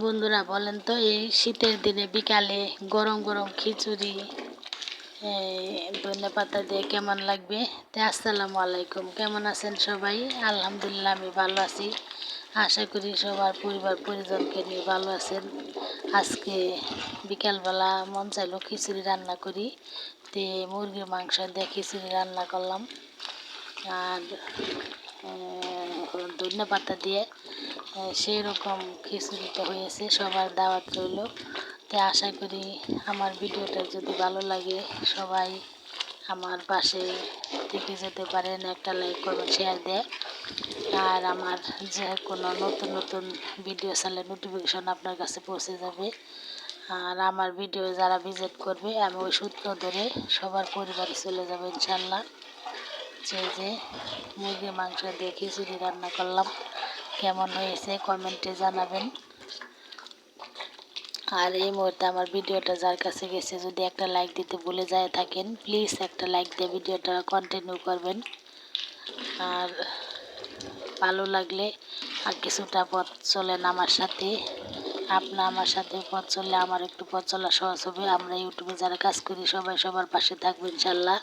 বন্ধুরা, বলেন তো, এই শীতের দিনে বিকালে গরম গরম খিচুড়ি ধনে পাতা দিয়ে কেমন লাগবে? তো, আসসালামু আলাইকুম। কেমন আছেন সবাই? আলহামদুলিল্লাহ, আমি ভালো আছি। আশা করি সবার পরিবার পরিজনকে নিয়ে ভালো আছেন। আজকে বিকালবেলা মন চাইলো খিচুড়ি রান্না করি। তে, মুরগির মাংস দিয়ে খিচুড়ি রান্না করলাম। আর ধনে পাতা দিয়ে সেই রকম খিচুড়িটা হয়েছে, সবার দাওয়াত রইল। তো আশা করি আমার ভিডিওটা যদি ভালো লাগে, সবাই আমার পাশে থেকে যেতে পারেন, একটা লাইক করবেন শেয়ার দেয় আর আমার যে কোনো নতুন নতুন ভিডিও চালে নোটিফিকেশন আপনার কাছে পৌঁছে যাবে। আর আমার ভিডিও যারা ভিজিট করবে, আমি ওই সূত্র ধরে সবার পরিবারে চলে যাবে ইনশাল্লাহ যে যে মুরগির মাংস দিয়ে খিচুড়ি রান্না করলাম। কেমন হয়েছে কমেন্টে জানাবেন। আর এই মুহূর্তে আমার ভিডিওটা যার কাছে গেছে, যদি একটা লাইক দিতে ভুলে যায় থাকেন প্লিজ একটা লাইক দিয়ে ভিডিওটা কন্টিনিউ করবেন। আর ভালো লাগলে আর কিছুটা পথ চলেন আমার সাথে। আপনার আমার সাথে পথ চললে আমার একটু পথ চলা সহজ হবে। আমরা ইউটিউবে যারা কাজ করি, সবাই সবার পাশে থাকব ইনশাল্লাহ।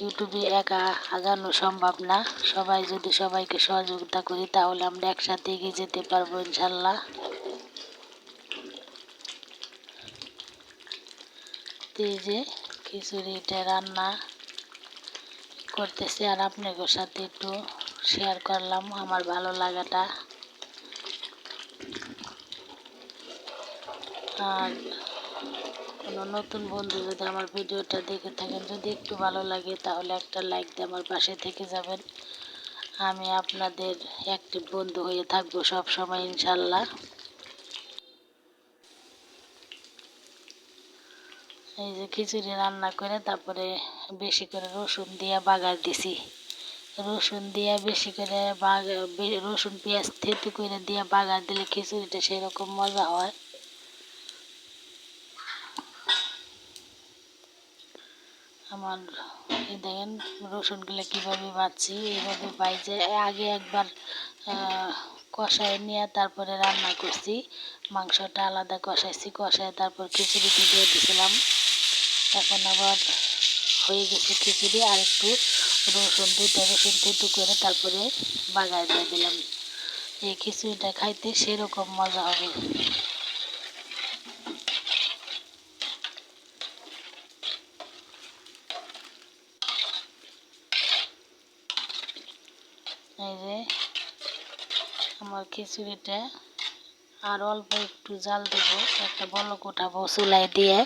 ইউটিউবে একা আগানো সম্ভব না। সবাই যদি সবাইকে সহযোগিতা করি, তাহলে আমরা একসাথে এগিয়ে যেতে পারব ইনশাল্লাহ। যে খিচুড়িটা রান্না করতেছি আর আপনাদের সাথে একটু শেয়ার করলাম আমার ভালো লাগাটা। আর কোনো নতুন বন্ধু যদি আমার ভিডিওটা দেখে থাকেন, যদি একটু ভালো লাগে, তাহলে একটা লাইক দিয়ে আমার পাশে থেকে যাবেন। আমি আপনাদের একটি বন্ধু হয়ে থাকব সব সময় ইনশাল্লাহ। এই যে খিচুড়ি রান্না করে, তারপরে বেশি করে রসুন দিয়ে বাগার দিছি। রসুন দিয়ে বেশি করে বাগার রসুন, পেঁয়াজ থেতু করে দিয়ে বাগার দিলে খিচুড়িটা সেরকম মজা হয়। আমার এই দেখেন রসুনগুলো কীভাবে বাঁচছি, এইভাবে বাইজে আগে একবার কষায় নিয়ে তারপরে রান্না করছি। মাংসটা আলাদা কষাইছি, কষায় তারপর খিচুড়িটি দিয়ে দিয়েছিলাম এখন আবার হয়ে গেছে খিচুড়ি আর একটু রসুন দুটো রসুন তেতু করে তারপরে বাগায় দিয়ে দিলাম। এই খিচুড়িটা খাইতে সেরকম মজা হবে। এই যে আমার খিচুড়িটা। আর অল্প একটু জাল দেবো একটা বলক উঠাবো চুলাই দিয়ে।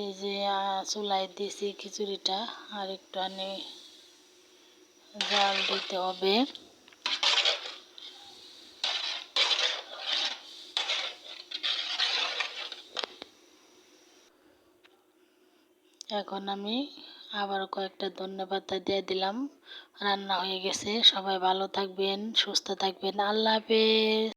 এই যে চুলাই দিয়েছি খিচুড়িটা, আর একটু আনে জাল দিতে হবে। এখন আমি আবার কয়েকটা ধন্যবাদ দিয়ে দিলাম। রান্না হয়ে গেছে। সবাই ভালো থাকবেন, সুস্থ থাকবেন। আল্লাহ হাফেজ।